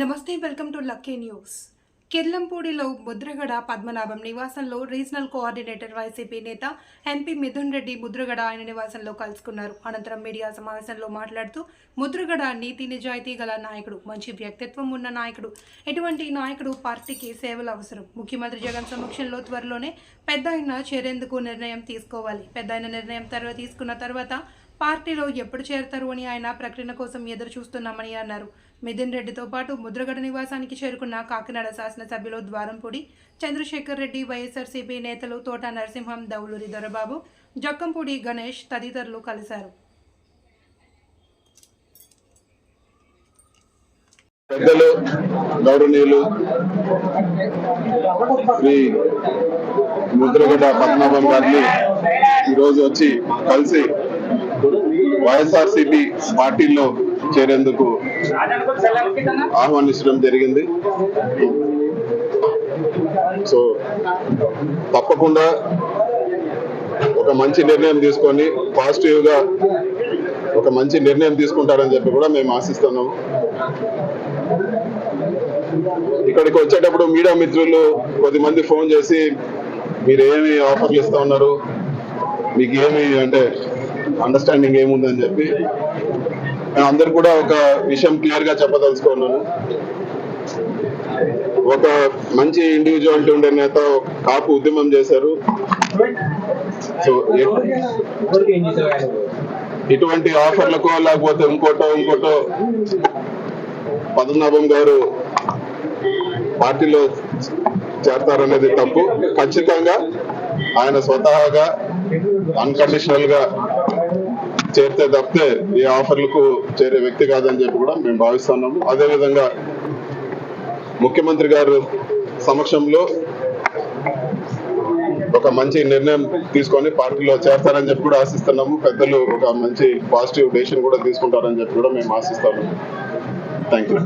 నమస్తే welcome to lucky news. కిర్లంపూడిలో ముద్రగడ పద్మనాభం నివాసంలో రీజనల్ కోఆర్డినేటర్ వైసీపీ నేత ఎంపీ మిథున్ రెడ్డి ముద్రగడ ఆయన నివాసంలో కలుసుకున్నారు. అనంతరం మీడియా సమావేశంలో మాట్లాడుతూ ముద్రగడ నీతి నిజాయితీ గల నాయకుడు మంచి వ్యక్తిత్వం ఉన్న నాయకుడు ఎటువంటి నాయకుడు పార్టీకి సేవలు అవసరం? ముఖ్యమంత్రి జగన్ సమక్షంలో త్వరలోనే పెద్ద చేరేందుకు నిర్ణయం తీసుకోవాలి. పెద్ద నిర్ణయం తర్వాత తీసుకున్న తర్వాత పార్టీలో ఎప్పుడు చేరతారు అని ఆయన ప్రకటన కోసం ఎదురు చూస్తున్నామని అన్నారు. మిథున్ రెడ్డితో పాటు ముద్రగడ నివాసానికి చేరుకున్న కాకినాడ శాసనసభ్యులు ద్వారంపూడి చంద్రశేఖర్ రెడ్డి వైఎస్ఆర్సీపీ నేతలు తోట నరసింహం దౌలూరి దొరబాబు జక్కంపూడి గణేష్ తదితరులు కలిశారు. పెద్దలు గౌరవనీయులు శ్రీ ముద్రగడ్డ పద్మనాభం గారిని ఈరోజు వచ్చి కలిసి వైఎస్ఆర్సిపి పార్టీలో చేరేందుకు ఆహ్వానించడం జరిగింది. సో తప్పకుండా ఒక మంచి నిర్ణయం తీసుకొని పాజిటివ్గా ఒక మంచి నిర్ణయం తీసుకుంటారని చెప్పి కూడా మేము ఆశిస్తున్నాము. ఇక్కడికి వచ్చేటప్పుడు మీడియా మిత్రులు కొద్దిమంది ఫోన్ చేసి మీరు ఏమి ఆఫర్లు ఇస్తా ఉన్నారు? మీకు ఏమి అంటే అండర్స్టాండింగ్ ఏముందని చెప్పి నేను అందరు కూడా ఒక విషయం క్లియర్గా చెప్పదలుచుకున్నాను. ఒక మంచి ఇండివిజువాలిటీ ఉండే నేత కాపు ఉద్యమం చేశారు. సో ఇటువంటి ఆఫర్లకో లేకపోతే ఇంకోటో ఇంకోటో పద్మనాభం గారు పార్టీలో చేరతారనేది తప్పు. ఖచ్చితంగా ఆయన స్వతహాగా అన్కండిషనల్గా చేరితే తప్పితే ఏ ఆఫర్లకు చేరే వ్యక్తి కాదని చెప్పి కూడా మేము భావిస్తున్నాము. అదే విధంగా ముఖ్యమంత్రి గారు సమక్షంలో ఒక మంచి నిర్ణయం తీసుకొని పార్టీలో చేస్తారని చెప్పి కూడా ఆశిస్తున్నాము. పెద్దలు ఒక మంచి పాజిటివ్ డెసిషన్ కూడా తీసుకుంటారని చెప్పి కూడా మేము ఆశిస్తాము థ్యాంక్ యూ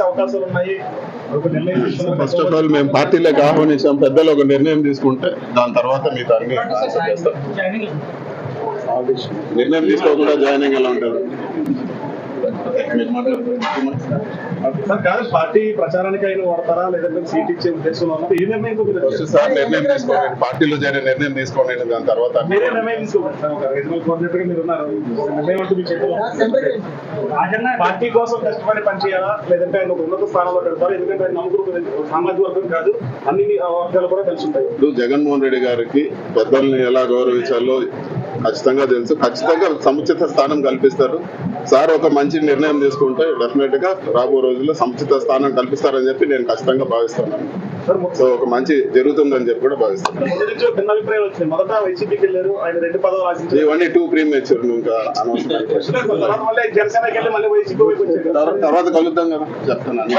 అవకాశాలు ఉన్నాయి ఫస్ట్ ఆఫ్ ఆల్ మేము పార్టీలోకి ఆహ్వానించాం పెద్దలు ఒక నిర్ణయం తీసుకుంటే దాని తర్వాత ఆన్సర్ చేస్తాం నిర్ణయం తీసుకోకుండా జాయినింగ్ ఎలా ఉంటుంది. సార్ కాదు పార్టీ ప్రచారానికి అయినా వాడతారా? లేదంటే సీట్ ఇచ్చే ఉద్దేశంలో ఏ నిర్ణయం? సార్ నిర్ణయం తీసుకోండి. పార్టీలో చేరే నిర్ణయం తీసుకోండి. దాని తర్వాత మీరే నిర్ణయం తీసుకోండి సార్ ఒక రీజనల్ కోఆర్డినేటర్గా మీరు ఉన్నారు. నిర్ణయం అంటూ మీ చేతిలో. పార్టీ కోసం కష్టపడి పనిచేయాలా లేదంటే ఆయన ఒక ఉన్నత స్థానంలో పెడతారా? ఎందుకంటే ఆయన నమ్ముకున్న సామాజిక వర్గం కాదు. అన్ని వర్గాలు కూడా తెలిసి ఉంటాయి. జగన్మోహన్ రెడ్డి గారికి పెద్దల్ని ఎలా గౌరవించాలో ఖచ్చితంగా తెలుసు. ఖచ్చితంగా సముచిత స్థానం కల్పిస్తారు. సార్ ఒక మంచి నిర్ణయం తీసుకుంటే డెఫినెట్గా రాబో రోజుల్లో సముచిత స్థానం కల్పిస్తారని చెప్పి నేను ఖచ్చితంగా భావిస్తున్నాను. సో ఒక మంచి జరుగుతుందని చెప్పి కూడా భావిస్తున్నాను. ఇవన్నీ టూ ఇంకా అనవసరం. తర్వాత కలుద్దాం కదా చెప్తున్నాను.